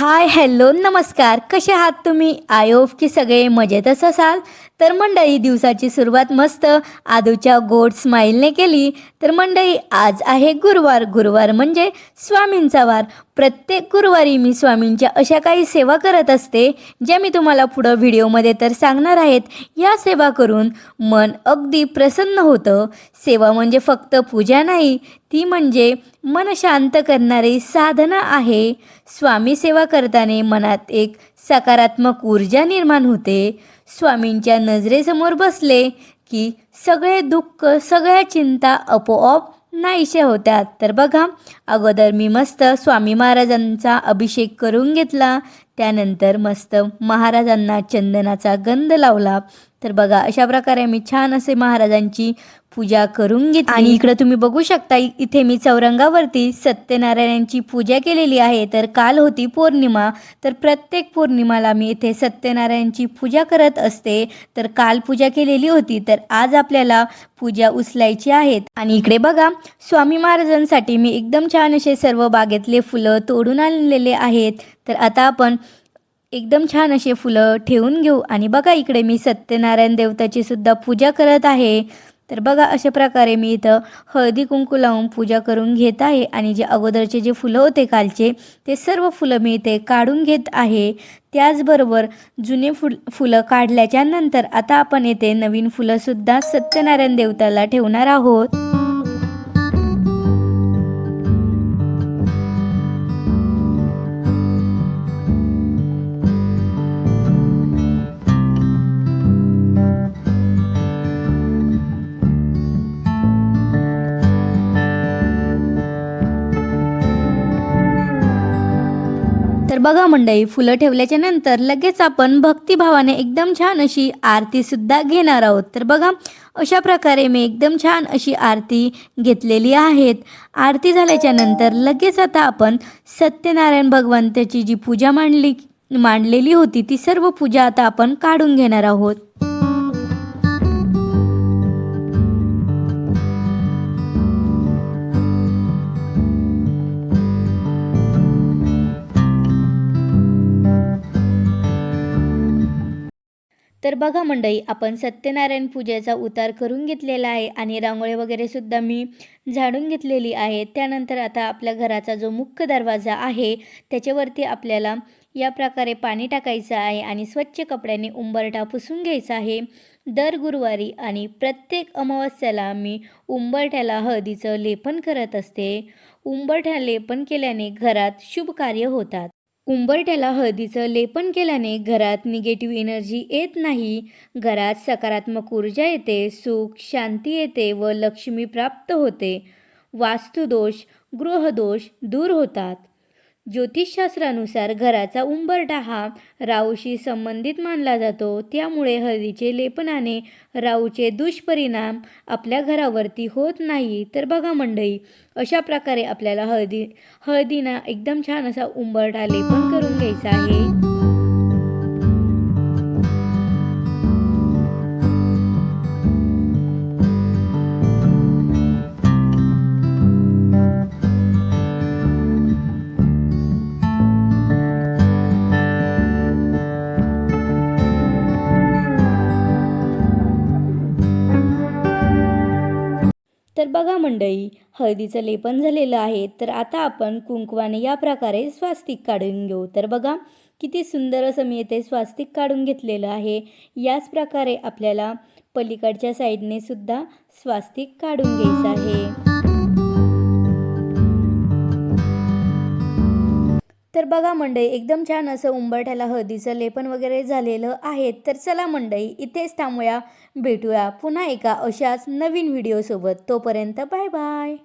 Hi hello नमस्कार. कसे आहात तुम्ही? आय होप की सगळे मजेतच असाल. तर मंडळी दिवसाची सुरुवात मस्त आदूच्या गोड स्माईलने केली. तर मंडळी आज आहे गुरुवार. गुरुवार म्हणजे स्वामींचा वार. प्रत्येक गुरुवारी मी स्वामींच्या अशा काही सेवा करत असते ज्या मी तुम्हाला पुढं व्हिडिओमध्ये तर सांगणार आहेत. या सेवा करून मन अगदी प्रसन्न होतं. सेवा म्हणजे फक्त पूजा नाही ती म्हणजे मन शांत करणारी साधना आहे. स्वामी सेवा करताना मनात एक सकारात्मक ऊर्जा निर्माण होते. स्वामींच्या नजरेसमोर बसले की सगळे दुःख सगळ्या चिंता आपोआप नाहीशा होत्या तर बघा अगोदर मी मस्त स्वामी महाराजांचा अभिषेक करून घेतला. त्यानंतर मस्त महाराजांना चंदनाचा गंध लावला. तर बघा अशा प्रकारे मी छान असे महाराजांची पूजा करून घेतली. आणि इकडे तुम्ही बघू शकता इथे मी चौरंगावरती सत्यनारायणांची पूजा केलेली आहे. तर काल होती पौर्णिमा तर प्रत्येक पौर्णिमाला मी इथे सत्यनारायणची पूजा करत असते. तर काल पूजा केलेली होती तर आज आपल्याला पूजा उचलायची आहेत आणि इकडे बघा स्वामी महाराजांसाठी मी एकदम छान असे सर्व बागेतले फुलं तोडून आणलेले आहेत. तर आता आपण एकदम छान असे फुलं ठेवून घेऊ. आणि बघा इकडे मी सत्यनारायण देवताची सुद्धा पूजा करत आहे. तर बघा अशा प्रकारे मी इथं हळदी कुंकू लावून पूजा करून घेत आहे. आणि जे अगोदरचे जे फुलं होते कालचे ते सर्व फुलं मी इथे काढून घेत आहे. त्याचबरोबर जुने फुल फुलं काढल्याच्या नंतर आता आपण येथे नवीन फुलंसुद्धा सत्यनारायण देवताला ठेवणार आहोत. तर बघा मंडळी फुलं ठेवल्याच्या नंतर लगेच आपण भक्तिभावाने एकदम छान अशी आरती सुद्धा घेणार आहोत. तर बघा अशा प्रकारे मी एकदम छान अशी आरती घेतलेली आहेत. आरती झाल्याच्यानंतर लगेच आता आपण सत्यनारायण भगवंताची जी पूजा मांडली मांडलेली होती ती सर्व पूजा आता आपण काढून घेणार आहोत. तर बघा मंडई आपण सत्यनारायण पूजेचा उतार करून घेतलेला आहे आणि रांगोळी वगैरे सुद्धा मी झाडून घेतलेली आहे. त्यानंतर आता आपल्या घराचा जो मुख्य दरवाजा आहे त्याच्यावरती आपल्याला या प्रकारे पाणी टाकायचं आहे आणि स्वच्छ कपड्याने उंबरठा पुसून घ्यायचा आहे. दर गुरुवारी आणि प्रत्येक अमावस्याला मी उंबरठ्याला हळदीचं लेपन करत असते. उंबरठ्या लेपन केल्याने घरात शुभ कार्य होतात. उंबरट्याला हळदीचं लेपन केल्याने घरात निगेटिव्ह एनर्जी येत नाही. घरात सकारात्मक ऊर्जा येते सुख शांती येते व लक्ष्मी प्राप्त होते. वास्तुदोष गृहदोष दूर होतात. ज्योतिषशास्त्रानुसार घराचा उंबरठा हा राहूशी संबंधित मानला जातो. त्यामुळे हळदीचे लेपनाने राहूचे दुष्परिणाम आपल्या घरावरती होत नाही. तर बघा मंडळी अशा प्रकारे आपल्याला हळदी हळदीना एकदम छान असा उंबरठा लेपन करून घ्यायचा आहे. तर बघा मंडळी हळदीचं लेपन झालेलं आहे तर आता आपण कुंकवाने या प्रकारे स्वास्तिक काढून घेऊ. तर बघा किती सुंदर असं मी येथे स्वास्तिक काढून घेतलेलं आहे. याच प्रकारे आपल्याला पलीकडच्या साईडने सुद्धा स्वास्तिक काढून घ्यायचं आहे. तर बघा मंडई एकदम छान असं उंबरठ्याला हळदीचं लेपन वगैरे झालेलं आहे. तर चला मंडई इथेच थांबूया. भेटूया पुन्हा एका अशाच नवीन व्हिडिओसोबत तोपर्यंत बाय बाय.